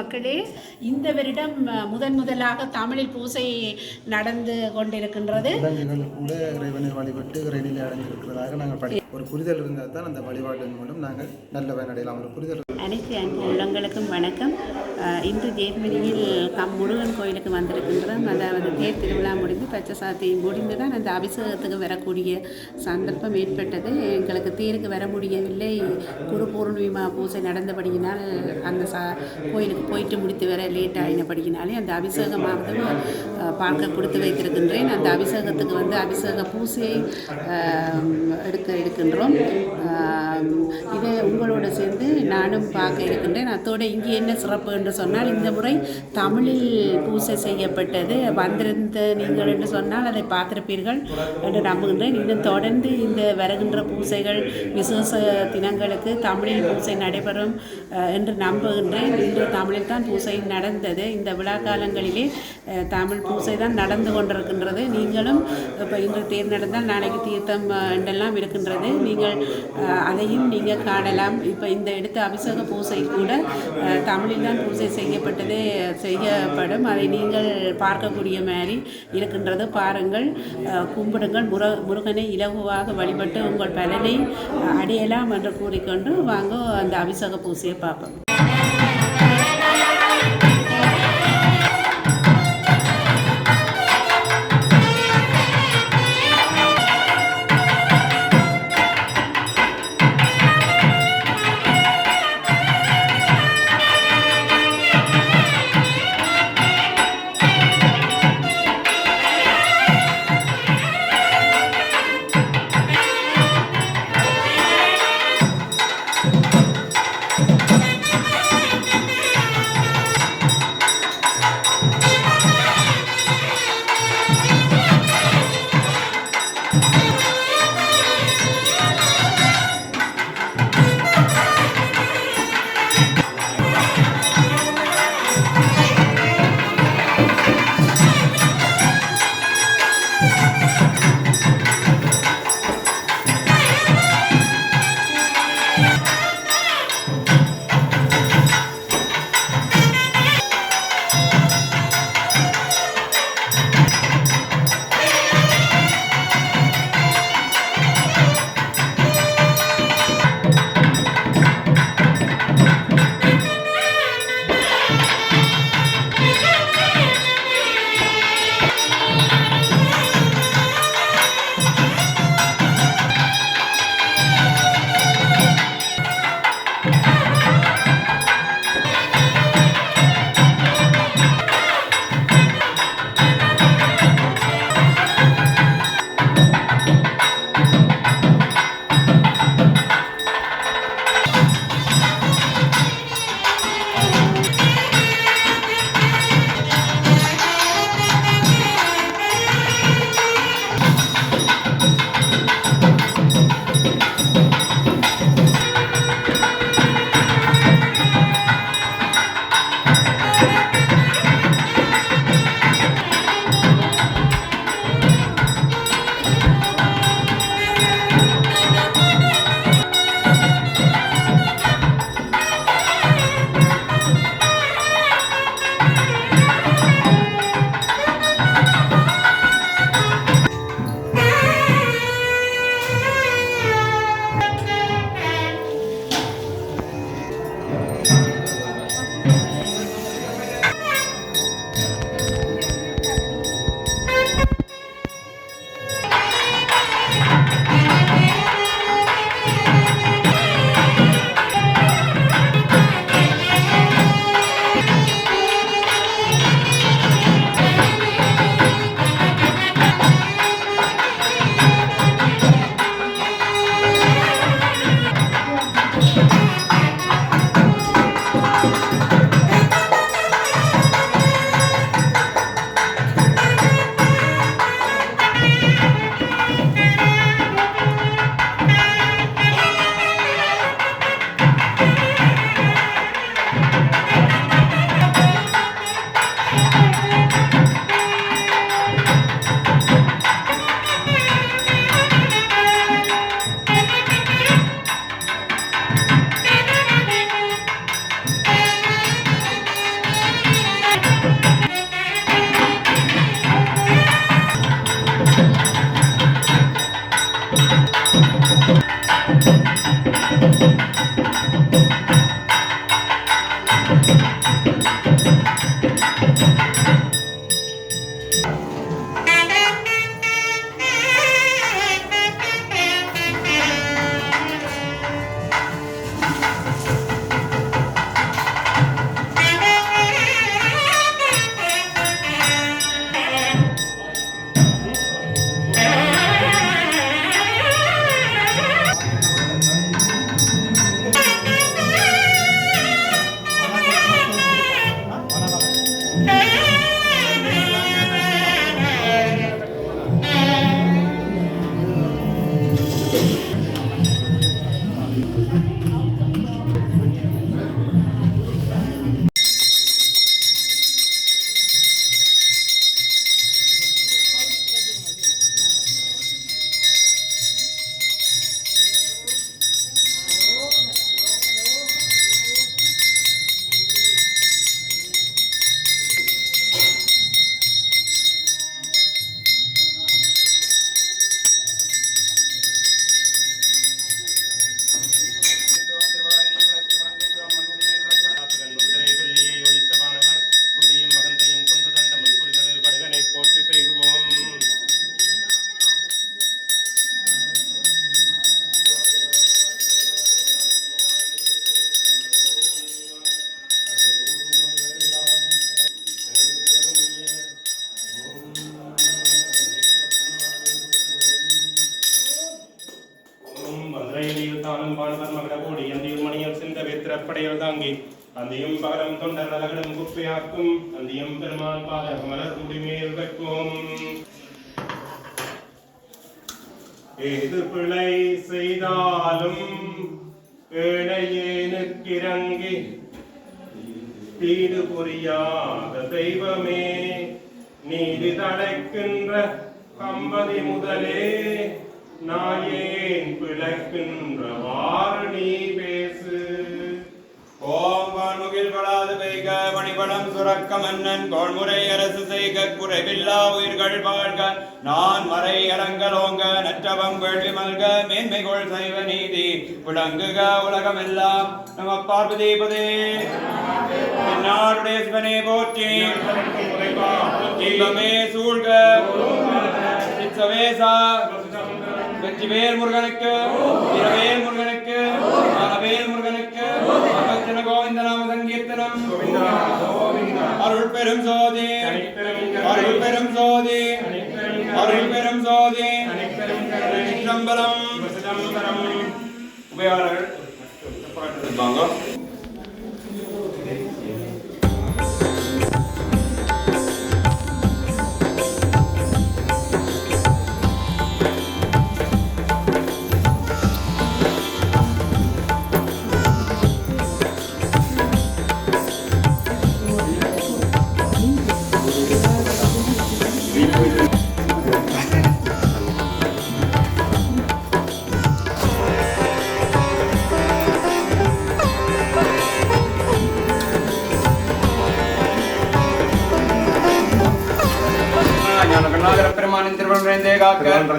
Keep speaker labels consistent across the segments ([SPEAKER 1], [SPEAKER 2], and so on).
[SPEAKER 1] மக்களே இந்த வருடம் முதன் முதலாக தமிழில் பூசை நடந்து கொண்டிருக்கின்றது.
[SPEAKER 2] கூட இறைவனை வழிபட்டு இறைநிலை அடைந்திருக்கிறதாக நாங்கள் ஒரு புரிதல் இருந்தால் தான் அந்த வழிபாட்டின் மூலம் நாங்கள் நல்ல பயனடையலாம். ஒரு புரிதல்
[SPEAKER 3] அனைத்து அன்பு உள்ளங்களுக்கும் வணக்கம். இன்று ஜேர்மனியில் கம் முருகன் கோயிலுக்கு வந்திருக்கின்றோம். அதாவது தேர் திருவிழா முடிந்து பச்சை சாத்தி முடிந்து தான் அந்த அபிஷேகத்துக்கு வரக்கூடிய சந்தர்ப்பம் ஏற்பட்டது. எங்களுக்கு தேருக்கு வர முடியவில்லை. குரு பூர்ணிமா பூஜை நடந்தபடியினால் அந்த சா கோயிலுக்கு போயிட்டு முடித்து வர லேட் ஆகினபடியினாலே அந்த அபிஷேகமாவது பார்க்க கொடுத்து வைத்திருக்கின்றேன். அந்த அபிஷேகத்துக்கு வந்து அபிஷேக பூசையை எடுக்க எடுக்க இருக்கின்றோம் இதை உங்களோட சேர்ந்து நானும் பார்க்க இருக்கின்றேன். அத்தோடு இங்கே என்ன சிறப்பு என்று சொன்னால் இந்த முறை தமிழில் பூசை செய்யப்பட்டது. வந்திருந்த நீங்கள் என்று சொன்னால் அதை பார்த்திருப்பீர்கள் என்று நம்புகின்றேன். இன்னும் தொடர்ந்து இந்த வருகின்ற பூசைகள் விசேஷ தினங்களுக்கு தமிழில் பூசை நடைபெறும். என்று நம்புகின்றேன். இன்று தமிழில் தான் பூசை நடந்தது. இந்த விழா காலங்களிலே தமிழ் பூசை தான் நடந்து கொண்டிருக்கின்றது. நீங்களும் இப்போ இன்று தேர் நடந்தால் நாளைக்கு தீர்த்தம் என்றெல்லாம் இருக்கின்றது நீங்கள் அதையும் நீங்கள் காணலாம். இப்போ இந்த எடுத்த அபிஷேக பூசை கூட தமிழில் தான் பூசை செய்யப்பட்டது செய்யப்படும். அதை நீங்கள் பார்க்கக்கூடிய மாதிரி இருக்கின்றது. பாருங்கள் கும்பிடுங்கள். முர முருகனை இலகுவாக வழிபட்டு உங்கள் பலனை அடையலாம் என்று கூறிக்கொண்டு வாங்க அந்த அபிஷேக பூசையை
[SPEAKER 4] Papa. காக்கும் அந்த எம்பெருமான் பாதக பாத மலர் முடிமேல் வைப்போம் ஏது பிழை செய்தாலும் ஏழையேனுக்கிறங்கி தீடு புரியாத தெய்வமே நீதி தடைக்கின்ற கம்பதி முதலே. நாயேன் பிழைக்கின்றவாறு நீ பேசு
[SPEAKER 5] மணிபடம் சுரக்க மன்னன் கோள்முறை அரசு செய்க குறைவில்லா உயிர்கள் வாழ்க. நான் மறை அரங்கலோங்க நற்றவம் கேள்வி மல்க மேன்மைகொள் சைவ நீதி. விளங்குக உலகமெல்லாம். நம பார்வதி பதே சிவனே போற்றி. இன்பமே சூழ்க. சிச்சவேசா வெற்றிவேல் முருகனுக்கு இரவேல் முருகனுக்கு மகவேல் முருகனுக்கு கோவிந்தன அருள் பெரும் சோதி அருள் பெரும் சோதி அருள் பெரும் சோதி சிதம்பரம். உபயாளர்கள். வாங்க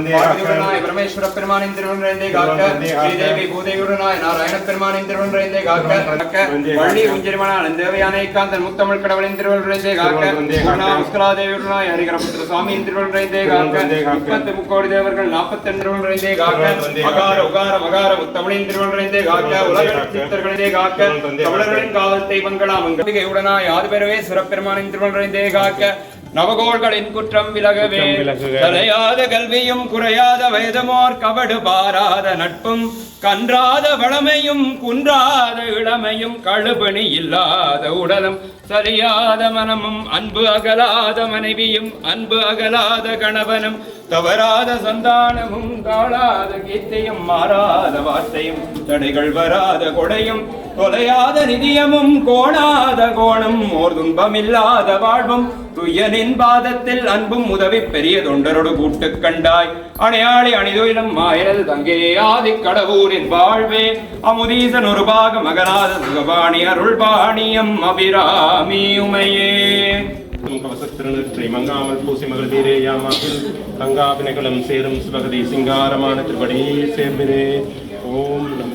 [SPEAKER 5] பார்வதியுடனாய் பரமேஸ்வர பெருமானின் காக்க. ஸ்ரீதேவி பூதேவியுடனாய் நாராயண பெருமானின் திருவள்ளுவரே காக்க. வள்ளி தேவயானை முத்தமிழ் கடவுளின் திருவள்ளுவரே காக்க.
[SPEAKER 4] திருவள்ளுவரே காக்க.
[SPEAKER 5] கருணாமுஸ்கலா தேவியுடனாய் ஹரிகரபுத்திர சுவாமியின் காக்க. முப்பத்து முக்கோடி தேவர்கள் நாற்பத்தி திருவள்ளுவரே காக்க. அகார உகார மகார முத்தமிழின் காக்க. உலக. சித்தர்களே காக்க. தமிழர்களின் காவல் தெய்வங்களாம் உடனாய் ஆதிபெருவே சிறப்பெருமானின் திருவள்ளுவரே காக்க. நவகோள்களின் குற்றம் விலகவே. தலையாத கல்வியும் குறையாத வேதமோர் கபடு பாராத நட்பும் கன்றாத வளமையும் குன்றாத இளமையும் கழுபணி இல்லாத உடலும் சரியாத மனமும் அன்பு அகலாத மனைவியும் அன்பு அகலாத கணவனும் தவறாத சந்தானமும் தாழாத கீர்த்தியும் மாறாத வார்த்தையும் தடைகள் வராத கொடையும் தொலையாத நிதியமும் கோணாத கோணம் ஓர் துன்பமில்லாத வாழ்வும் துயனின் பாதத்தில் அன்பும் உதவி பெரிய தொண்டரோடு கூட்டு கண்டாய். அணையாளி அணிதொயிலும் மாயல் தங்கே ஆதி கடவுரின் வாழ்வே அமுதீசன் ஒரு பாக மகனாத சுகபாணி அருள்பாணியம் அபிரா உமையே
[SPEAKER 4] கவசத்திருநெற்றி மங்காமல் பூசி மகள் வீரேயாமாவில் தங்காபினைகளும் சேரும் சிவகதி சிங்காரமான திருப்படி சேர்ந்திரே ஓம் நம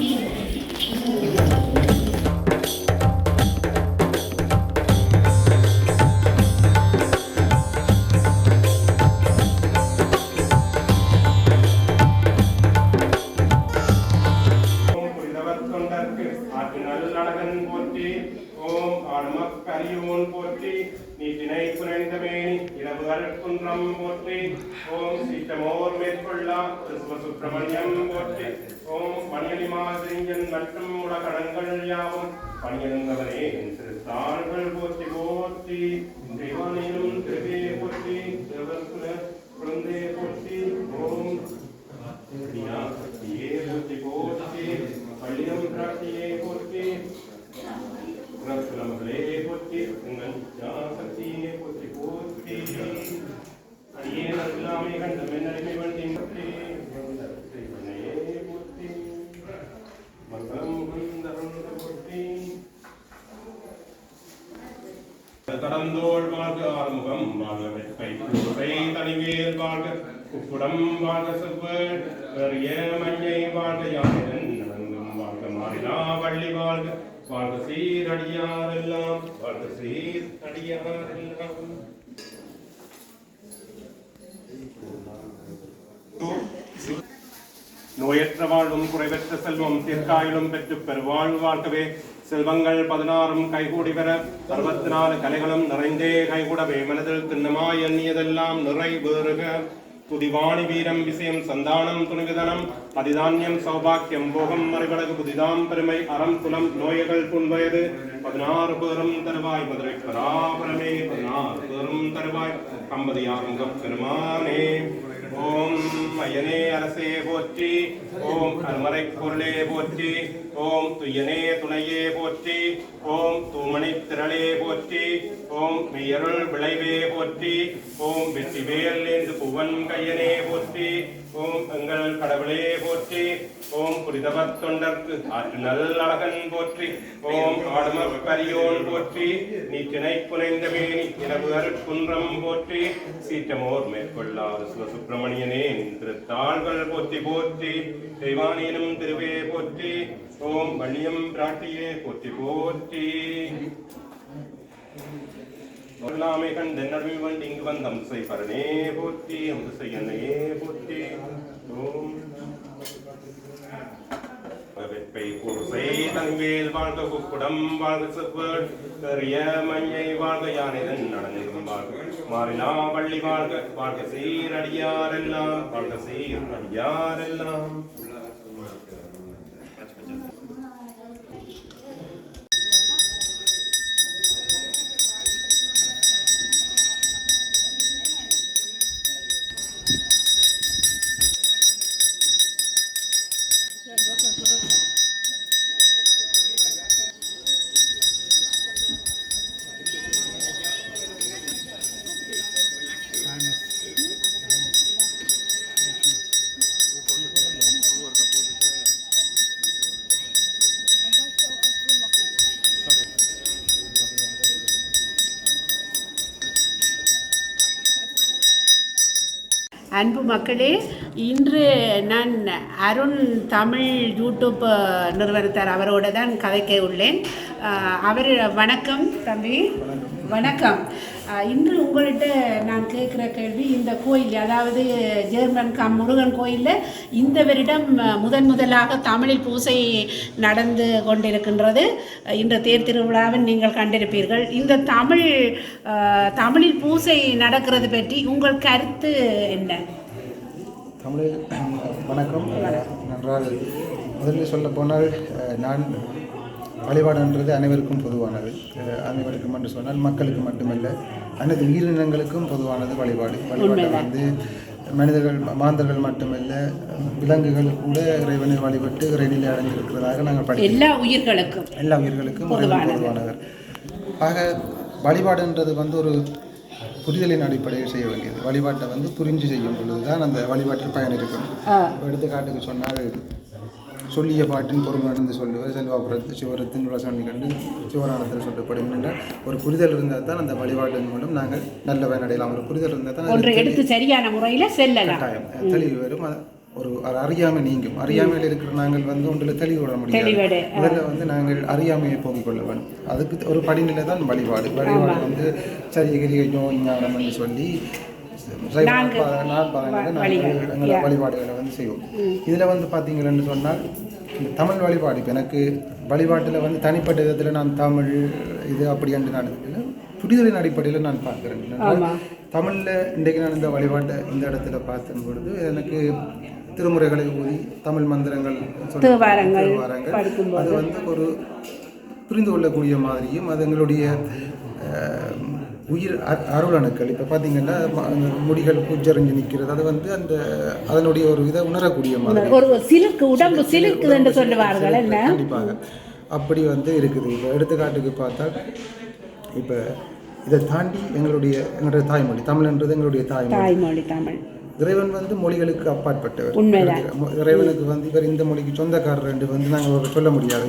[SPEAKER 4] ஓம் மணியலி மாதிரிஞ்சன் மற்றும் உலகடங்கள் யாவும். பணியிருந்தவனே திருத்தாள்கள் போற்றி போற்றி தேவானையும் திருவே போற்றி தேவர்குல குழந்தையை போற்றி ஓம். ஏ போற்றி போற்றி பள்ளியம் பிராட்டியே போற்றி. குணக்குலமகளே போற்றி உங்கள் சக்தியே போற்றி போற்றி. அடியே நல்லாமை கண்ட மென்னடிமை வண்டி போற்றி செய்வனையே போற்றி மங்களம் குந்தரம் போற்றி கடந்தோள் வாழ்க ஆறுமுகம் வாழ்க வெட்கை பூசை தனிவேல் வாழ்க. குக்குடம் வாழ்க செவ்வேள் பெரிய மஞ்சை வாழ்க யானிரன் வணங்கும் வாழ்க மாறிலா வள்ளி வாழ்க. வாழ்க சீரடியாரெல்லாம் வாழ்க சீரடியாரெல்லாம் நோயற்ற வாழ்வும் குறைவற்ற செல்வம் தீர்க்காயிலும் பெற்று பெருவாழ்வு வாழ்க்கவே. செல்வங்கள் பதினாறும் கைகூடி பெற அறுபத்தி நாலு கலைகளும் நிறைந்தே கைகூடவே. மனதில் திண்ணமாய் எண்ணியதெல்லாம் நிறைவேறுக துதிவாணி வீரம் விஷயம் சந்தானம் துணிவிதனம். அதிதானியம் சௌபாக்கியம் போகம் மறைவடகு புதிதாம் பெருமை அறம் குலம் நோய்கள் புண்வயது பதினாறு பேரும் தருவாய் மதுரை பராபரமே. பதினாறு பேரும் தருவாய். கம்பதியார் முகப் பெருமானே. ஓம் ஐயனே அரசே போற்றி ஓம் அருமறை பொருளே போற்றி ஓம் துயனே துணையே போற்றி ஓம் தூமணி திரளே போற்றி ஓம் மெய்யருள் விளைவே போற்றி ஓம் வெற்றிவேல் என்று புவன் கையனே போற்றி ஓம் எங்கள் கடவுளே போற்றி ஓம் புரிதவர் தொண்டர்க்கு ஆற்று நல்லழகன் போற்றி ஓம் ஆடும பரியோன் போற்றி நீச்சினை புனைந்த மேனி இரவு அருட்குன்றம் போற்றி சீற்றமோர் மேற்கொள்ளாத சிவசுப்பிரமணியனே நின் திருத்தாள்கள் போற்றி போற்றி தெய்வானேனும் திருவே போற்றி ஓம் வள்ளியம் பிராட்டியே போற்றி போற்றி. சொல்லாமை கண்டென்னடி வண்டி இங்கு வந்தம் அம்சை பரனே போற்றி அம்சை என்னையே போற்றி ஓம் வெப்பை குருசை தன்வேல் வாழ்க குக்குடம் வாழ்க செவ்வேள் பெரிய மஞ்சை வாழ்க யானைதன் நடந்திருக்கும் வாழ்க. மாறினா வள்ளி வாழ்க வாழ்க சீரடியாரெல்லாம் வாழ்க சீரடியாரெல்லாம்.
[SPEAKER 3] அன்பு மக்களே இன்று நான் அருண் தமிழ் யூடியூப் நிறுவனத்தார் அவரோட தான் கதைக்க உள்ளேன். அவர் வணக்கம் தம்பி. வணக்கம். இந்த உங்கள்கிட்ட நான் கேட்குற கேள்வி இந்த கோயில் அதாவது ஜெர்மன் கம் முருகன் கோயிலில் இந்த வருடம் முதன் முதலாக தமிழில் பூசை நடந்து கொண்டிருக்கின்றது. இந்த தேர் திருவிழாவில் நீங்கள் கண்டிருப்பீர்கள். இந்த தமிழ் தமிழில் பூசை நடக்கிறது பற்றி உங்கள் கருத்து என்ன?
[SPEAKER 2] தமிழில் வணக்கம். நன்றாக முதலில் சொல்ல போனால் நான் வழிபாடுன்றது அனைவருக்கும் பொதுவானது. அனைவருக்கும் என்று சொன்னால் மக்களுக்கு மட்டுமல்ல அனைத்து உயிரினங்களுக்கும் பொதுவானது வழிபாடு. வழிபாட்டை வந்து மனிதர்கள் மாந்தர்கள் மட்டுமல்ல விலங்குகள் கூட இறைவனை வழிபட்டு இறைநிலை அடைந்திருக்கிறதாக நாங்கள் படி
[SPEAKER 3] எல்லா உயிர்களுக்கும்
[SPEAKER 2] எல்லா உயிர்களுக்கும் பொதுவானவர். ஆக வழிபாடுன்றது வந்து ஒரு புரிதலின் அடிப்படையில் செய்ய வேண்டியது. வழிபாட்டை வந்து புரிஞ்சு செய்யும் பொழுது தான் அந்த வழிபாட்டில் பயன் இருக்கும். எடுத்துக்காட்டுக்கு சொன்னால் சொல்லிய பாட்டின் பொறுமை நடந்து சொல்லுவது செல்வாபுரத்து சிவரத்தின் உலசனி கண்டு சிவராணத்தில் சொல்லப்படும் என்ற ஒரு புரிதல் இருந்தால் தான் அந்த வழிபாட்டின் மூலம் நாங்கள் நல்ல பயனடையலாம் ஒரு புரிதல் இருந்தால் தான்
[SPEAKER 3] ஒன்று எடுத்து சரியான முறையில் செல்லலாம்.
[SPEAKER 2] கட்டாயம். தெளிவு வரும் ஒரு அறியாமை நீங்கும். அறியாமையில் இருக்கிற நாங்கள் வந்து ஒன்றில் தெளிவு விட முடியாது. முதல்ல வந்து நாங்கள் அறியாமையை போக்கிக் கொள்ள வேண்டும். அதுக்கு ஒரு படிநிலை தான் வழிபாடு. வழிபாடு வந்து சரி கிரிகையோ ஞானம் என்று சொல்லி நாங்கள் வழிபாடுகளை வந்து செய்வோம். இதில் வந்து பார்த்தீங்கன்னு சொன்னால் இந்த தமிழ் வழிபாடு. இப்போ எனக்கு வழிபாட்டில் வந்து தனிப்பட்ட விதத்தில் நான் தமிழ் இது அப்படி என்று நான் இல்லை. புரிதலின் அடிப்படையில் நான் பார்க்குறேன். தமிழில் இன்றைக்கு நான் இந்த வழிபாட்டை இந்த இடத்துல பார்த்தும் பொழுது எனக்கு திருமுறைகளை ஊதி தமிழ் மந்திரங்கள்
[SPEAKER 3] தேவாரங்கள்
[SPEAKER 2] அது வந்து ஒரு புரிந்து கொள்ளக்கூடிய மாதிரியும் அது எங்களுடைய உயிர் அ- அருள் அணுக்கள் இப்போ பார்த்தீங்கன்னா அந்த முடிகள் பூச்சரிஞ்சு நிற்கிறது அது வந்து அந்த அதனுடைய ஒரு இதை உணரக்கூடிய மாதிரி.
[SPEAKER 3] ஒரு சிலுக்கு உடம்பு சிலுக்கு என்று சொல்லுவார்கள். என்ன?
[SPEAKER 2] கண்டிப்பாக. அப்படி வந்து இருக்குது. இப்போ எடுத்துக்காட்டுக்கு பார்த்தால் இப்போ இதை தாண்டி எங்களுடைய எங்களுடைய தாய்மொழி. தமிழ்ன்றது எங்களுடைய தாய்மொழி.
[SPEAKER 3] தாய்மொழி தமிழ்.
[SPEAKER 2] இறைவன் வந்து மொழிகளுக்கு அப்பாற்பட்டவர். இறைவனுக்கு வந்து இவர் இந்த மொழிக்கு சொந்தக்காரர் என்று வந்து நாங்கள் சொல்ல முடியாது.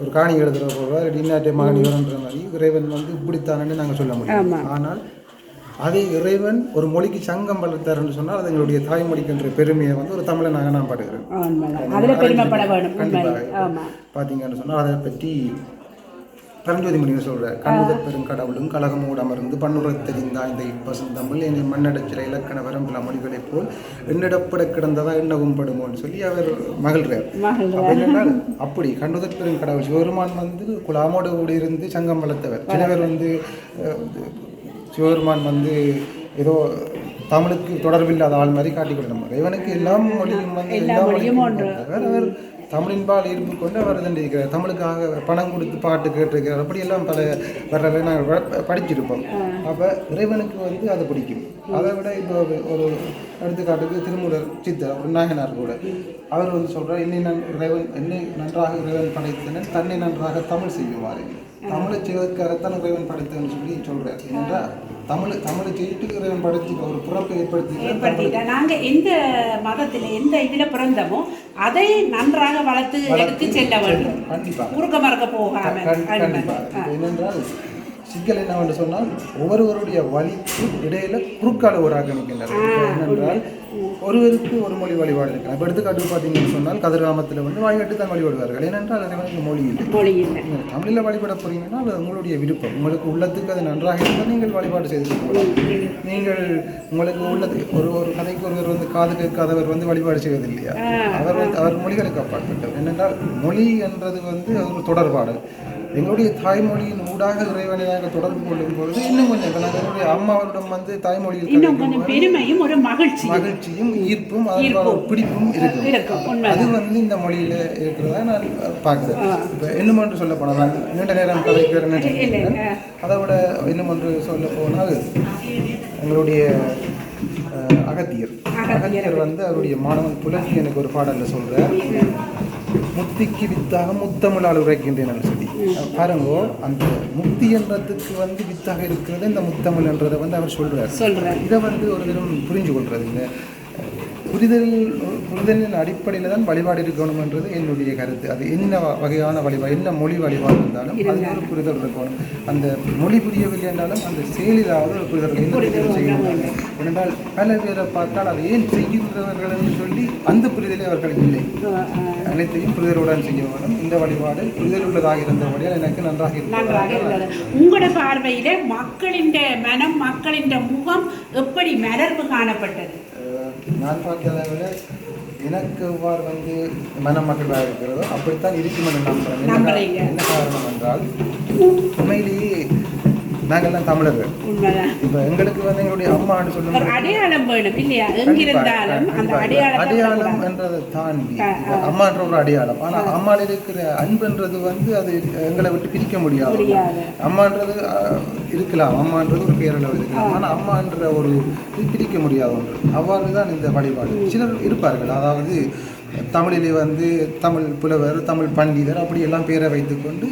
[SPEAKER 2] ஒரு காணி எழுதுகிற போல இன்னாட்டை மாநிலன்ற மாதிரி இறைவன் வந்து இப்படித்தானன்னு நாங்கள் சொல்ல முடியும் ஆனால் அதே இறைவன் ஒரு மொழிக்கு சங்கம் வளர்த்தாருன்னு சொன்னால் அது எங்களுடைய தாய்மொழிக்கின்ற பெருமையை வந்து ஒரு தமிழனாக நான் பாடுகிறேன் கண்டிப்பாக பார்த்தீங்கன்னு சொன்னால் அதை பற்றி பரஞ்சோதி முனிவர் சொல்ற கண்ணுதற் பெருங்கடவுளும் கலகமோடு அமர்ந்து பண்ணுறத் தெரிந்தா இந்த இப்பசுந்தமிழ் என்னை மண்ணடச்சில இலக்கண வரம்புல மொழிகளைப் போல் எண்ணிடப்பட கிடந்ததா எண்ணவும் படுமோன்னு சொல்லி அவர் மகிழ்றார். என்னன்னா அப்படி கண்ணுதற் பெருங்கடவுள் சிவபெருமான் வந்து குலாமோடு கூட இருந்து சங்கம் வளர்த்தவர். சில பேர் வந்து அஹ், சிவபெருமான் வந்து ஏதோ தமிழுக்கு தொடர்பில்லாத ஆள் மாதிரி காட்டிக்கொள்ளணும் இறைவனுக்கு எல்லா மொழியும் வந்து
[SPEAKER 3] எல்லா மொழியும்
[SPEAKER 2] அவர் தமிழின்பால் ஈர்ப்பு கொண்டு அவர் தண்டிருக்கிறார் தமிழுக்காக பணம் கொடுத்து பாட்டு கேட்டிருக்கிறார். அப்படியெல்லாம் பல வரலாறு நாங்கள் படிச்சிருப்போம். அப்போ இறைவனுக்கு வந்து அது பிடிக்கும். அதை விட இப்போ ஒரு எடுத்துக்காட்டுக்கு திருமூலர் சித்தர் ஒரு நாயனார் கூட. அவர் வந்து சொல்றார் என்னை நான் இறைவன் என்னை நன்றாக இறைவன் படைத்தனன் தன்னை நன்றாக தமிழ் செய்யுமாறு. தமிழை செய்வதற்காகத்தான் இறைவன் படைத்தன்னு சொல்லி சொல்றார். ஏனென்றால் தமிழ் தமிழை செய்யிட்டு இறைவன் படைத்து ஒரு பிறப்பை ஏற்படுத்தி
[SPEAKER 3] ஏற்படுத்திட்டா. நாங்க எந்த மதத்துல எந்த இதுல பிறந்தமோ அதை நன்றாக வளர்த்து எடுத்து செல்ல வேண்டும்.
[SPEAKER 2] கண்டிப்பாக.
[SPEAKER 3] குறுக்க மறக்க போகாம.
[SPEAKER 2] கண்-
[SPEAKER 3] அது
[SPEAKER 2] சிக்கல் என்னவென்று சொன்னால் ஒவ்வொருவருடைய வழிக்கு இடையில குறுக்கால இப்ப என்னென்றால் ஒருவருக்கு ஒரு மொழி வழிபாடு இருக்கு இப்போ எடுத்துக்காட்டு பார்த்தீங்கன்னு சொன்னால் கதிர்காமத்தில் வந்து வாய்நாட்டு தான் வழிபடுவார்கள். ஏனென்றால் மொழி இல்லை.
[SPEAKER 3] மொழி இல்லை.
[SPEAKER 2] நீங்கள் தமிழில் வழிபட போறீங்கன்னா அது உங்களுடைய விருப்பம். உங்களுக்கு உள்ளத்துக்கு அது நன்றாக இருந்தால் நீங்கள் வழிபாடு செய்து கொள்ளலாம். நீங்கள் உங்களுக்கு உள்ளது ஒரு ஒரு கதைக்கு ஒருவர் வந்து காது கேட்காதவர் வந்து வழிபாடு செய்வது இல்லையா அவர் வந்து அவர் மொழிகளுக்கு அப்பாற்பட்டவர். என்னென்றால் மொழி என்றது வந்து அது ஒரு தொடர்பாடு எங்களுடைய தாய்மொழியின் ஊடாக இறைவனை நாங்கள் தொடர்பு கொள்ளும் பொழுது இன்னும் கொஞ்சம் நாங்கள் என்னுடைய அம்மாவரிடம் வந்து தாய்மொழியில்
[SPEAKER 3] இன்னும் கொஞ்சம் பெருமையும் ஒரு மகிழ்ச்சி
[SPEAKER 2] மகிழ்ச்சியும் ஈர்ப்பும் ஒரு பிடிப்பும் இருக்கும். அது வந்து இந்த மொழியில இருக்கிறதா நான் பார்க்குறேன். இப்போ இன்னும் ஒன்று சொல்ல போனால் நீண்ட நேரம் கதைக்கிறேன்னு நினைக்கிறேன். அதை விட இன்னும் ஒன்று சொல்ல போனால் எங்களுடைய அகத்தியர். அகத்தியர். வந்து அவருடைய மாணவன் புலகி எனக்கு ஒரு பாடல்ல சொல்றார். முத்திக்கு வித்தாக முத்தமிழால் உரைக்கின்றேன் பாருங்க அந்த முக்தி என்றதுக்கு வந்து வித்தாக இருக்கிறது இந்த முத்தமிழ் என்றதை வந்து அவர் சொல்றார்.
[SPEAKER 3] சொல்றேன்
[SPEAKER 2] இதை வந்து ஒரு தினம் புரிஞ்சு கொள்றது இந்த புரிதல் புரிதலின் அடிப்படையில் தான் வழிபாடு இருக்கணும்ன்றது என்னுடைய கருத்து. அது என்ன வகையான வழிபாடு என்ன மொழி வழிபாடு இருந்தாலும் அது ஒரு புரிதல் இருக்கணும். அந்த மொழி புரியவில்லை என்றாலும் அந்த செயலிலாவது ஒரு புரிதல் புரிதல் செய்யணும் ஏனென்றால் பல பேரை பார்த்தால் அதை ஏன் செய்கின்றவர்கள் என்று சொல்லி அந்த புரிதலே அவர்கள் இல்லை. அனைத்தையும் புரிதலுடன் செய்ய வேண்டும். இந்த வழிபாடு புரிதல் உள்ளதாக இருந்தபடியால் எனக்கு நன்றாக
[SPEAKER 3] இருந்தது. உங்களோட பார்வையில மக்களின் மனம் மக்களின் முகம் எப்படி மலர்வு காணப்பட்டது?
[SPEAKER 2] நான் பார்த்ததை விட எனக்கு எவ்வாறு வந்து மனமகிழ்வாக இருக்கிறதோ அப்படித்தான் இருக்கும் என்று நம்புறேன் என்ன கா-
[SPEAKER 3] நம்புறீங்க.
[SPEAKER 2] என்ன காரணம் என்றால் உண்மையிலேயே நாங்கள்லாம் தமிழர்கள். இப்போ எங்களுக்கு வந்து எங்களுடைய அம்மான்னு சொல்லும்
[SPEAKER 3] அடையாளம் வேணும் இல்லையா? எங்கிருந்தாலும் அந்த அடையாளத்தை
[SPEAKER 2] அடையாளம்
[SPEAKER 3] விடக்கூடாது.
[SPEAKER 2] என்றதை தாண்டி அம்மான்ற ஒரு அடையாளம். ஆனா அம்மால இருக்கிற அன்புன்றது வந்து அது எங்களை விட்டு பிரிக்க முடியாது. அம்மான்றது இருக்கலாம். அம்மான்றது ஒரு பேரளவு இருக்கலாம். ஆனா அம்மான்ற ஒரு இது பிரிக்க முடியாத ஒன்று. அவ்வாறு தான் இந்த வழிபாடு. சிலர் இருப்பார்கள். அதாவது தமிழிலே வந்து தமிழ் புலவர் தமிழ் பண்டிதர் அப்படி எல்லாம் பேரை வைத்துக்கொண்டு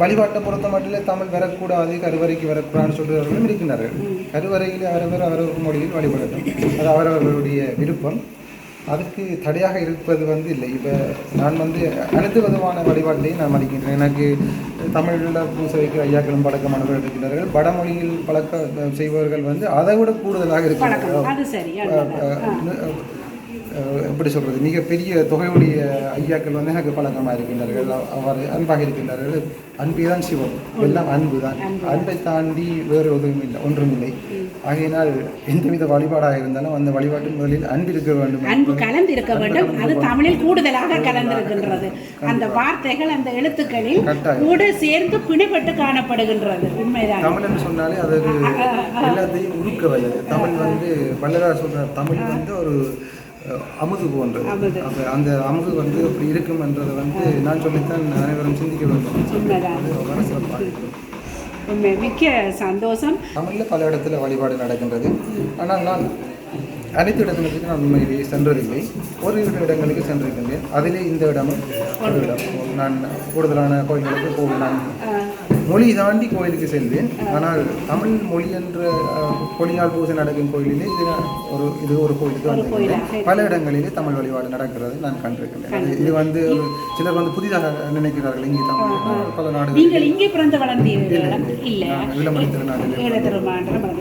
[SPEAKER 2] வழிபாட்டை பொறுத்த மட்டும் தமிழ் வரக்கூடாது கருவறைக்கு வரக்கூடாதுன்னு சொல்கிறவர்களும் இருக்கின்றார்கள். கருவறையில் அவரவர் அவரவர் மொழியில் வழிபடட்டும். அது அவரவர்களுடைய விருப்பம். அதுக்கு தடையாக இருப்பது வந்து இல்லை. இப்போ நான் வந்து அனைத்து விதமான வழிபாட்டையும் நான் மதிக்கின்றேன். எனக்கு தமிழில் பூசை வைக்கிற ஐயாக்களும் பழக்கமானவர்கள் இருக்கின்றார்கள். வடமொழியில் பழக்க செய்பவர்கள் வந்து அதை விட கூடுதலாக இருக்கின்றார்கள். எப்படி சொல்றது மிகப்பெரிய தொகையுடைய ஐயாக்கள் வந்து எனக்கு பழக்கமாக இருக்கின்றார்கள். அவ- அவர் அன்பாக இருக்கின்றார்கள். அன்பே தான் சிவம். எல்லாம் அன்பு தான். அன்பை தாண்டி வேறு எதுவும் இல்லை ஒன்றும் இல்லை ஆகையினால் எந்தவித வழிபாடாக இருந்தாலும் அந்த வழிபாட்டின் முதலில் அன்பு இருக்க வேண்டும்.
[SPEAKER 3] அன்பு கலந்திருக்க வேண்டும். அது தமிழில் கூடுதலாக கலந்திருக்கின்றது. அந்த வார்த்தைகள் அந்த எழுத்துக்களில். கூட சேர்ந்து பிணைப்பட்டு காணப்படுகின்றது. உண்மைதான்.
[SPEAKER 2] தமிழ்னு சொன்னாலே அது எல்லாத்தையும் உருக்க வல்லது தமிழ் வந்து வள்ளலார் சொல்ற தமிழ் வந்து ஒரு அமுது போன்றது. அப்ப அந்த அமுது வந்து அப்படி இருக்கும்ன்றதை வந்து நான் சொல்லித்தான் அனைவரும் சிந்திக்க வேண்டும். இருக்கும்.
[SPEAKER 3] மிக்க சந்தோஷம்.
[SPEAKER 2] தமிழில் பல இடத்துல வழிபாடு நடக்கின்றது. ஆனால் நான் அனைத்து இடங்களுக்கு நான் உண்மையிலேயே சென்றதில்லை. ஒரு இடங்களுக்கு சென்றிருக்கின்றேன். அதிலே இந்த இடமும் ஒரு இடம். நான் கூடுதலான கோயில்களுக்கு போக நான் மொழி தாண்டி கோயிலுக்கு செல்வேன். ஆனால் தமிழ் மொழி என்ற பொலியால் பூஜை நடக்கும் கோயிலிலே இது ஒரு இது ஒரு கோயிலுக்கு வந்திருக்கிறேன். பல இடங்களிலே தமிழ் வழிபாடு நடக்கிறது நான் கண்டிருக்கின்றேன் அது- இது வந்து சிலர் வந்து புதிதாக நினைக்கிறார்கள் இங்கே தமிழ் பல
[SPEAKER 3] நீங்கள் இங்கே பிறந்து வளர்ந்தீர்கள்? இல்ல
[SPEAKER 2] விளம்பர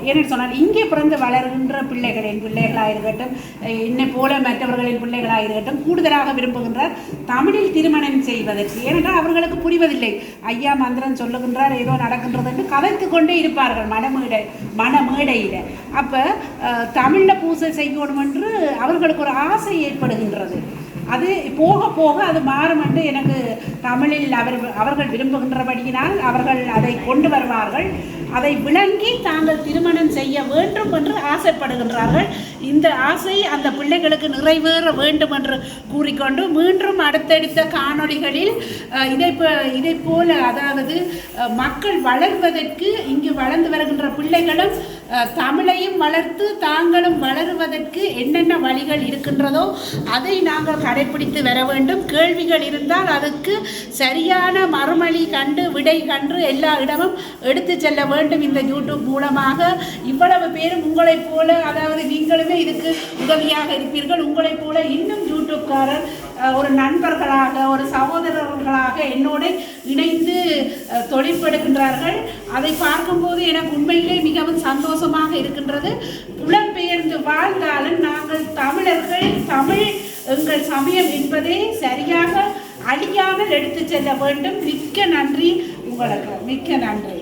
[SPEAKER 3] ஏன்னு சொன்னால் இங்கே பிறந்து வளர்கின்ற பிள்ளைகளின் பிள்ளைகளாக இருக்கட்டும் என்னை போல மற்றவர்களின் பிள்ளைகளாக இருக்கட்டும் கூடுதலாக விரும்புகின்றார் தமிழில் திருமணம் செய்வதற்கு. ஏனென்றால் அவர்களுக்கு புரிவதில்லை. ஐயா மந்திரம் நடக்கின்றார் ஏதோ நடக்கின்றது என்று கதைத்து கொண்டே இருப்பார்கள் மனமேடை மனமேடையில். அப்போ தமிழில் பூசை செய்யணும் என்று அவர்களுக்கு ஒரு ஆசை ஏற்படுகின்றது. அது போக போக அது மாறும் என்று எனக்கு தமிழில் அவர் அவர்கள் விரும்புகின்றபடியினால் அவர்கள் அதை கொண்டு வருவார்கள். அதை விளங்கி தாங்கள் திருமணம் செய்ய வேண்டும் என்று ஆசைப்படுகின்றார்கள். இந்த ஆசை அந்த பிள்ளைகளுக்கு நிறைவேற வேண்டும் என்று கூறிக்கொண்டு மீண்டும் அடுத்தடுத்த காணொளிகளில் இதை இதை போல அதாவது மக்கள் வளர்வதற்கு இங்கு வளர்ந்து வருகின்ற பிள்ளைகளும் தமிழையும் வளர்த்து தாங்களும் வளருவதற்கு என்னென்ன வழிகள் இருக்கின்றதோ அதை நாங்கள் கடைபிடித்து வர வேண்டும். கேள்விகள் இருந்தால் அதுக்கு சரியான மறுமொழி கண்டு விடை கண்டு எல்லா இடமும் எடுத்து செல்ல வேண்டும் இந்த யூடியூப் மூலமாக. இவ்வளவு பேரும் உங்களைப் போல அதாவது நீங்களுமே இதுக்கு உதவியாக இருப்பீர்கள். உங்களைப் போல இன்னும் யூடியூப்காரர் ஒரு நண்பர்களாக ஒரு சகோதரர்களாக என்னோடு இணைந்து தொழிற்படுகின்றார்கள். அதை பார்க்கும்போது எனக்கு உண்மையிலே மிகவும் சந்தோஷமாக இருக்கின்றது. புலம்பெயர்ந்து வாழ்ந்தாலும் நாங்கள் தமிழர்கள் தமிழ் எங்கள் சமயம் என்பதை சரியாக அழியாமல் எடுத்துச் செல்ல வேண்டும். மிக்க நன்றி உங்களுக்கு மிக்க நன்றி.